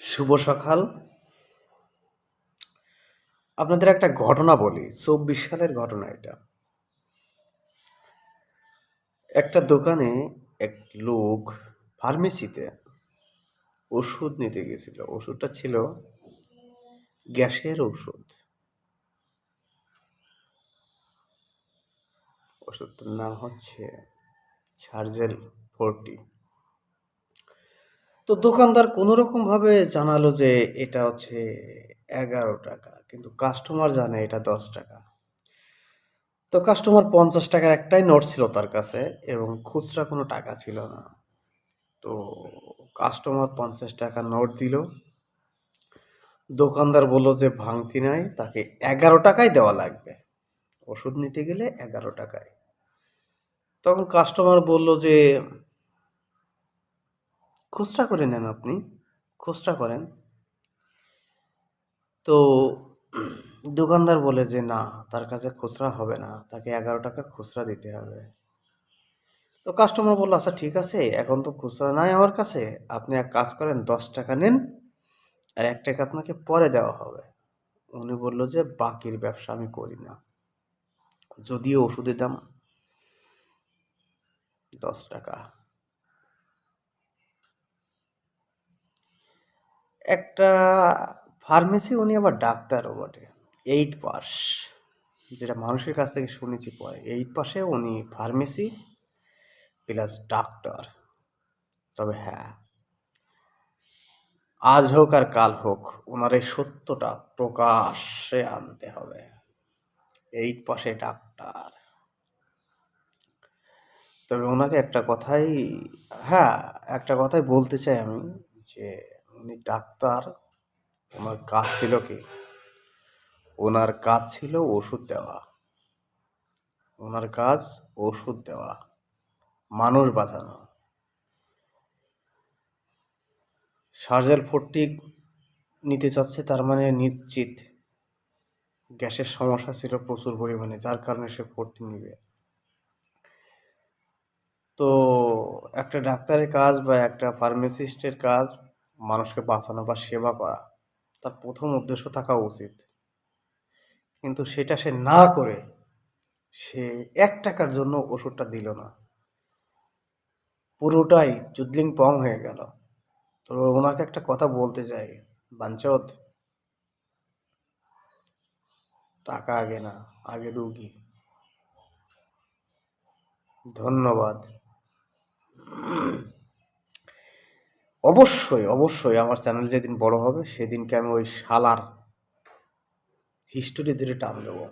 শুভ সকাল। আপনাদের একটা ঘটনা বলি, চব্বিশ সালের ঘটনা এটা। একটা দোকানে এক লোক ফার্মেসিতে ওষুধ নিতে গেছিল। ওষুধটা ছিল গ্যাসের ওষুধ। ওষুধটার নাম হচ্ছে সার্জেল ফোরটি। তো দোকানদার কোনো রকম ভাবে জানালো যে এটা হচ্ছে এগারো টাকা, কিন্তু কাস্টমার জানে এটা দশ টাকা। তো কাস্টমার পঞ্চাশ টাকার একটাই নোট ছিল তার কাছে এবং খুচরা কোনো টাকা ছিল না। তো কাস্টমার পঞ্চাশ টাকা নোট দিল। দোকানদার বলল যে ভাঙতি নাই, তাকে এগারো টাকায় দেওয়া লাগবে। ওষুধ নিতে গেলে এগারো টাকায়। তখন কাস্টমার বলল যে খুচরা করে নেন আপনি। খুচরা করেন। তো দোকানদার বলে যে, না, তার কাছে খুচরা হবে না। তাকে এগারো টাকা খুচরা দিতে হবে। তো কাস্টমার বলল আচ্ছা ঠিক আছে, এখন তো খুচরা নাই আমার কাছে। আপনি এক কাজ করেন, দশ টাকা নিন আর এক টাকা আপনাকে পরে দেওয়া হবে। উনি বলল যে, বাকির ব্যবসা আমি করি না। যদিও ওষুধের দাম দশ টাকা। একটা ফার্মেসি উনি আবার ডাক্তারও বটে এইট পাস। যেটা মানুষের কাছ থেকে শুনেছি পরে এইট পাশে উনি ফার্মেসি প্লাস ডাক্তার তবে হ্যাঁ আজ হোক আর কাল হোক ওনার এই সত্যটা প্রকাশ্যে আনতে হবে। এইট পাশে ডাক্তার। তবে ওনাকে একটা কথাই হ্যাঁ একটা কথাই বলতে চাই আমি যে উনি ডাক্তার, ওনার কাজ ছিল কি? ওনার কাজ ছিল ওষুধ দেওয়া। ওনার কাজ ওষুধ দেওয়া, মানুষ বাঁচানো। সার্জাল ফোরটি নিতে চাচ্ছে, তার মানে নিশ্চিত গ্যাসের সমস্যা ছিল প্রচুর পরিমাণে, যার কারণে সে ফোরটি নিবে। তো একটা ডাক্তারের কাজ বা একটা ফার্মাসিস্টের কাজ মানুষকে বাঁচানো বা সেবা করা, তার প্রথম উদ্দেশ্য থাকা উচিত। কিন্তু সেটা সে না করে, সে এক টাকার জন্য ওষুধটা দিল না। পুরোটাই চুদলিং পং হয়ে গেল। তো ওনাকে একটা কথা বলতে চাই, বাঞ্চদ। টাকা আগে না, আগে রুগী। ধন্যবাদ। অবশ্যই অবশ্যই আমার চ্যানেল যেদিন বড় হবে সেদিনকে আমি ওই শালার হিস্টোরি ধরে টান দেবো।